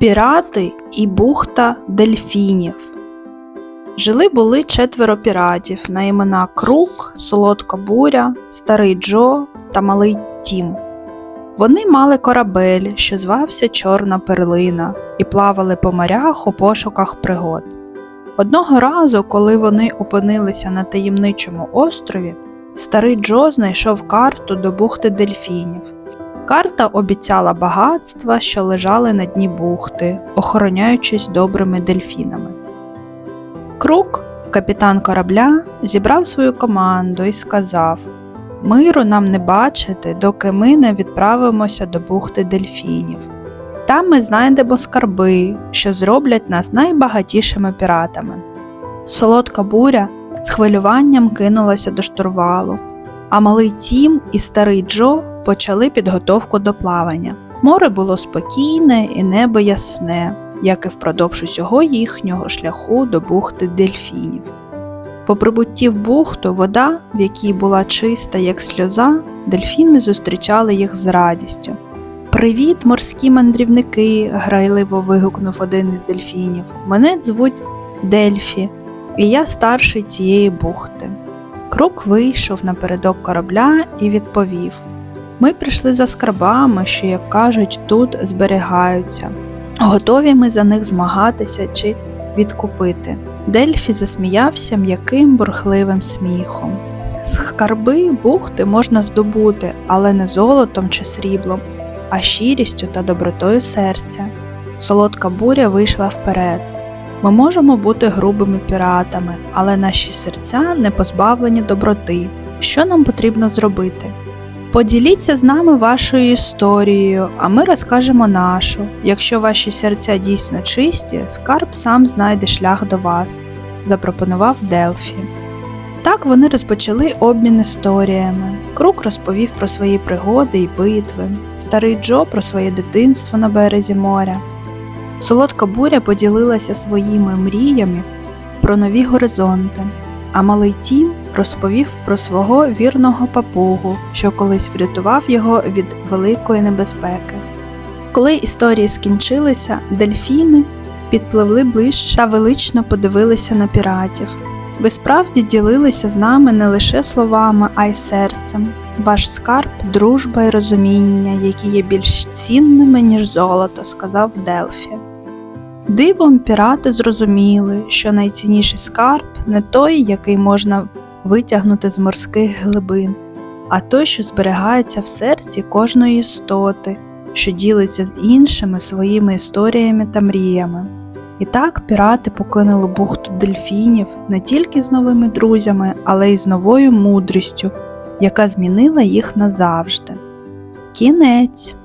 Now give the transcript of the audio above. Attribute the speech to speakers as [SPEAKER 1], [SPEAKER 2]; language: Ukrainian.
[SPEAKER 1] Пірати і бухта дельфінів. Жили були четверо піратів на імена Крук, Солодка Буря, Старий Джо та Малий Тім. Вони мали корабель, що звався Чорна Перлина, і плавали по морях у пошуках пригод. Одного разу, коли вони опинилися на таємничому острові, старий Джо знайшов карту до бухти дельфінів. Карта обіцяла багатства, що лежали на дні бухти, охороняючись добрими дельфінами. Крук, капітан корабля, зібрав свою команду і сказав: Миру нам не бачити, доки ми не відправимося до бухти дельфінів. Там ми знайдемо скарби, що зроблять нас найбагатішими піратами. Солодка буря з хвилюванням кинулася до штурвалу, а малий Тім і старий Джо почали підготовку до плавання. Море було спокійне і небо ясне, як і впродовж усього їхнього шляху до бухти дельфінів. По прибутті в бухту вода, в якій була чиста, як сльоза, дельфіни зустрічали їх з радістю. Привіт, морські мандрівники! грайливо вигукнув один із дельфінів. Мене звуть Дельфі, і я старший цієї бухти. Крук вийшов напередок корабля і відповів: Ми прийшли за скарбами, що, як кажуть, тут зберігаються. Готові ми за них змагатися чи відкупити. Дельфі засміявся м'яким бурхливим сміхом. Скарби бухти можна здобути, але не золотом чи сріблом, а щирістю та добротою серця. Солодка буря вийшла вперед. Ми можемо бути грубими піратами, але наші серця не позбавлені доброти. Що нам потрібно зробити? Поділіться з нами вашою історією, а ми розкажемо нашу. Якщо ваші серця дійсно чисті, скарб сам знайде шлях до вас, запропонував Делфі. Так вони розпочали обмін історіями. Крук розповів про свої пригоди і битви, старий Джо про своє дитинство на березі моря. Солодка буря поділилася своїми мріями про нові горизонти, а малий Тім розповів про свого вірного папугу, що колись врятував його від великої небезпеки. Коли історії скінчилися, дельфіни підпливли ближче та велично подивилися на піратів. Ви справді ділилися з нами не лише словами, а й серцем. Ваш скарб, дружба і розуміння, які є більш цінними, ніж золото, сказав Делфі. Дивом пірати зрозуміли, що найцінніший скарб не той, який можна витягнути з морських глибин, а той, що зберігається в серці кожної істоти, що ділиться з іншими своїми історіями та мріями. І так пірати покинули бухту дельфінів не тільки з новими друзями, але й з новою мудрістю, яка змінила їх назавжди. Кінець.